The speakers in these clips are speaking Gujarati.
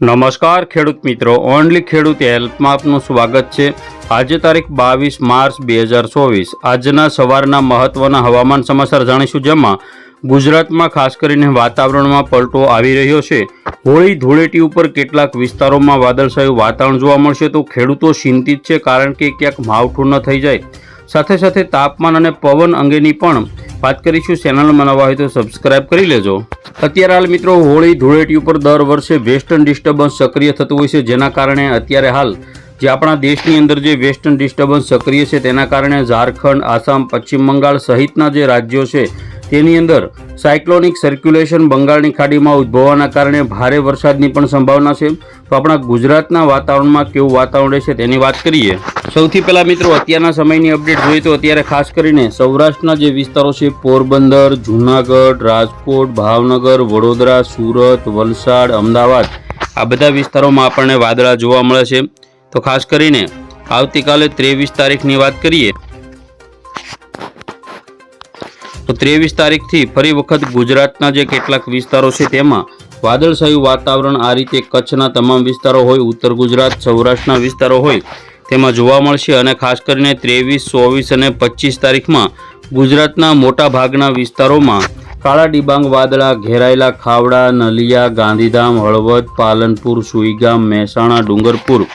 નમસ્કાર ખેડૂત મિત્રો, ઓનલી ખેડૂત હેલ્પમાં આપનું સ્વાગત છે. આજે તારીખ બાવીસ માર્ચ બે હજાર ચોવીસ. આજના સવારના મહત્વના હવામાન સમાચાર જાણીશું જેમાં ગુજરાતમાં ખાસ કરીને વાતાવરણમાં પલટો આવી રહ્યો છે. હોળી ધૂળેટી ઉપર કેટલાક વિસ્તારોમાં વાદળછાયું વાતાવરણ જોવા મળશે તો ખેડૂતો ચિંતિત છે કારણ કે ક્યાંક માવઠું ન થઈ જાય. સાથે સાથે તાપમાન અને પવન અંગેની પણ વાત કરીશું. ચેનલમાં નવા હોય તો સબસ્ક્રાઇબ કરી લેજો. અત્યારે હાલ મિત્રો હોળી ધૂળેટી ઉપર દર વર્ષે વેસ્ટર્ન ડિસ્ટર્બન્સ સક્રિય થતું હોય છે. જેના કારણે અત્યારે હાલ જે આપણા દેશની અંદર જે વેસ્ટર્ન ડિસ્ટર્બન્સ સક્રિય છે, તેના કારણે ઝારખંડ, આસામ, પશ્ચિમ બંગાળ સહિતના જે રાજ્યો છે તેની અંદર સાયક્લોનિક સર્ક્યુલેશન બંગાળની ખાડીમાં ઉદ્ભવવાના કારણે ભારે વરસાદની પણ સંભાવના છે. તો આપણા ગુજરાતના વાતાવરણમાં કેવું વાતાવરણ રહેશે તેની વાત કરીએ. સૌથી પહેલાં મિત્રો અત્યારના સમયની અપડેટ જોઈએ તો અત્યારે ખાસ કરીને સૌરાષ્ટ્રના જે વિસ્તારો છે, પોરબંદર, જૂનાગઢ, રાજકોટ, ભાવનગર, વડોદરા, સુરત, વલસાડ, અમદાવાદ, આ બધા વિસ્તારોમાં આપણને વાદળા જોવા મળે છે. તો ખાસ કરીને આવતીકાલે ત્રેવીસ તારીખની વાત કરીએ તો ત્રેવીસ તારીખથી ફરી વખત ગુજરાતના જે કેટલાક વિસ્તારો છે તેમાં વાદળછાયું વાતાવરણ આ રીતે કચ્છના તમામ વિસ્તારો હોય, ઉત્તર ગુજરાત, સૌરાષ્ટ્રના વિસ્તારો હોય, તેમાં જોવા મળશે અને ખાસ કરીને ત્રેવીસ, ચોવીસ અને પચીસ તારીખમાં ગુજરાતના મોટા ભાગના વિસ્તારોમાં કાળા ડિબાંગ વાદળા ઘેરાયેલા ખાવડા, નલિયા, ગાંધીધામ, હળવદ, પાલનપુર, સુઈગામ, મહેસાણા, ડુંગરપુર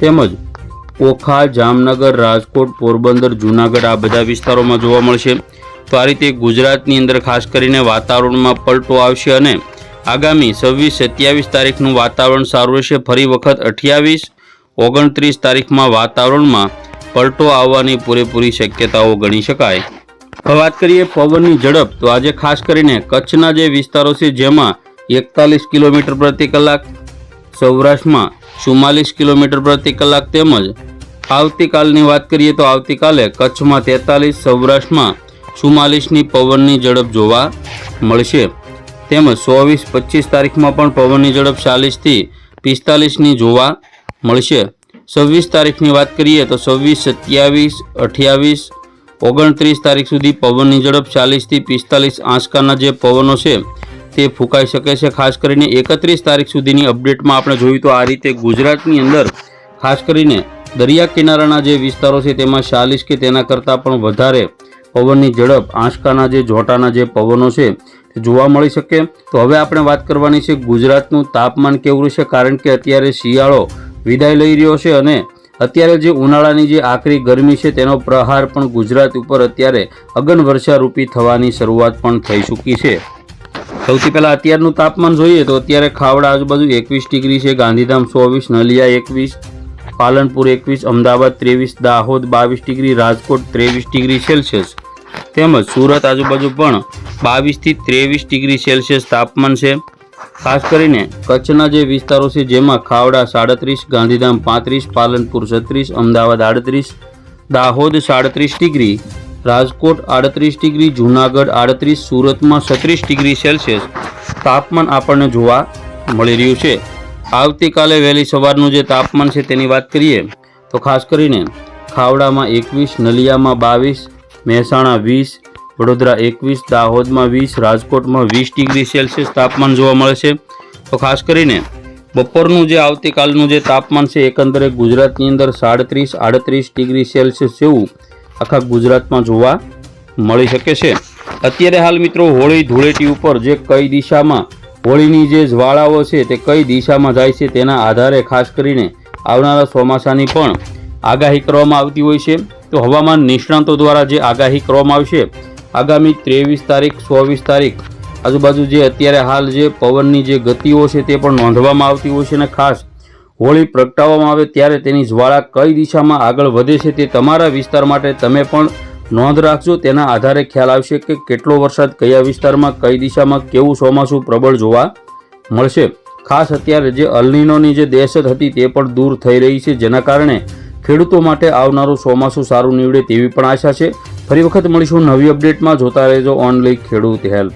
તેમજ ઓખા, જામનગર, રાજકોટ, પોરબંદર, જૂનાગઢ આ બધા વિસ્તારોમાં જોવા મળશે. તો આ રીતે ગુજરાતની અંદર ખાસ કરીને વાતાવરણમાં પલટો આવશે અને આગામી છવ્વીસ, સત્યાવીસ તારીખનું વાતાવરણ સારું રહેશે. ફરી વખત અઠ્યાવીસ, ઓગણત્રીસ તારીખમાં વાતાવરણમાં પલટો આવવાની પૂરેપૂરી શક્યતાઓ ગણી શકાય. હવે વાત કરીએ પવનની ઝડપ. તો આજે ખાસ કરીને કચ્છના જે વિસ્તારો છે, જેમાં એકતાલીસ કિલોમીટર પ્રતિ કલાક, સૌરાષ્ટ્રમાં ચુમ્માલીસ કિલોમીટર પ્રતિ કલાક તેમજ આવતીકાલની વાત કરીએ તો આવતીકાલે કચ્છમાં તેતાલીસ, સૌરાષ્ટ્રમાં ચુમ્માલીસની પવનની ઝડપ જોવા મળશે. તેમજ ચોવીસ, પચીસ તારીખમાં પણ પવનની ઝડપ ચાલીસથી પિસ્તાલીસની જોવા મળશે. છવ્વીસ તારીખની વાત કરીએ તો છવ્વીસ, સત્યાવીસ, અઠ્યાવીસ, ઓગણત્રીસ તારીખ સુધી પવનની ઝડપ ચાલીસથી પિસ્તાલીસ આંચકાના જે પવનો છે તે ફૂંકાઈ શકે છે. ખાસ કરીને એકત્રીસ તારીખ સુધીની અપડેટમાં આપણે જોયું તો આ રીતે ગુજરાતની અંદર ખાસ કરીને દરિયા કિનારાના જે વિસ્તારો છે તેમાં ચાલીસ કે તેના કરતાં પણ વધારે પવનની ઝડપ, આંચકાના જે જોટાના જે પવનો છે તે જોવા મળી શકે. તો હવે આપણે વાત કરવાની છે ગુજરાતનું તાપમાન કેવું રહેશે? કારણ કે અત્યારે શિયાળો વિદાય લઈ રહ્યો છે અને અત્યારે જે ઉનાળાની જે આકરી ગરમી છે તેનો પ્રહાર પણ ગુજરાત ઉપર અત્યારે અગનવર્ષારૂપી થવાની શરૂઆત પણ થઈ ચૂકી છે. સૌથી પહેલાં અત્યારનું તાપમાન જોઈએ તો અત્યારે ખાવડા આજુબાજુ એકવીસ ડિગ્રી છે, ગાંધીધામ ચોવીસ, નલિયા એકવીસ પાલનપુર એકવીસ, અમદાવાદ ત્રેવીસ, દાહોદ બાવીસ ડિગ્રી, રાજકોટ ત્રેવીસ ડિગ્રી સેલ્સિયસ. તેમજ સુરત આજુબાજુ પણ બાવીસથી ત્રેવીસ ડિગ્રી સેલ્સિયસ તાપમાન છે. ખાસ કરીને કચ્છના જે વિસ્તારો છે, જેમાં ખાવડા સાડત્રીસ, ગાંધીધામ પાંત્રીસ, પાલનપુર છત્રીસ, અમદાવાદ આડત્રીસ, દાહોદ સાડત્રીસ ડિગ્રી, રાજકોટ આડત્રીસ ડિગ્રી, જૂનાગઢ આડત્રીસ, સુરતમાં છત્રીસ ડિગ્રી સેલ્સિયસ તાપમાન આપણને જોવા મળી રહ્યું છે. આવતીકાલે વહેલી સવારનું જે તાપમાન છે તેની વાત કરીએ, તો ખાસ કરીને ખાવડામાં એકવીસ, નલિયામાં બાવીસ, મહેસાણા વીસ, વડોદરા એકવીસ, દાહોદમાં વીસ, રાજકોટમાં વીસ ડિગ્રી સેલ્સિયસ તાપમાન જોવા મળે છે. તો ખાસ કરીને બપોરનું જે આવતીકાલનું જે તાપમાન છે, એકંદરે ગુજરાતની અંદર સાડત્રીસ, આડત્રીસ ડિગ્રી સેલ્સિયસ જેવું આખા ગુજરાતમાં જોવા મળી શકે છે. અત્યારે હાલ મિત્રો હોળી ધૂળેટી ઉપર જે કઈ દિશામાં હોળીની જે જ્વાળાઓ છે તે કઈ દિશામાં જાય છે તેના આધારે ખાસ કરીને આવનારા ચોમાસાની પણ આગાહી કરવામાં આવતી હોય છે. તો હવામાન નિષ્ણાતો દ્વારા જે આગાહી કરવામાં આવશે, આગામી ત્રેવીસ તારીખ, ચોવીસ તારીખ, આજુબાજુ જે અત્યારે હાલ જે પવનની જે ગતિઓ છે તે પણ નોંધવામાં આવતી હોય છે અને ખાસ હોળી પ્રગટાવવામાં આવે ત્યારે તેની જ્વાળા કઈ દિશામાં આગળ વધે છે તે તમારા વિસ્તાર માટે તમે પણ નોંધ રાખજો, તેના આધારે ખ્યાલ આવશે કે કેટલો વરસાદ કયા વિસ્તારમાં, કઈ દિશામાં, કેવું ચોમાસું પ્રબળ જોવા મળશે. ખાસ અત્યારે જે અલનીનોની જે દહેશત હતી તે પણ દૂર થઈ રહી છે, જેના કારણે ખેડૂતો માટે આવનારું ચોમાસું સારું નીવડે તેવી પણ આશા છે. ફરી વખત મળીશું નવી અપડેટમાં. જોતા રહેજો ઓનલી ખેડૂત હેલ્પ.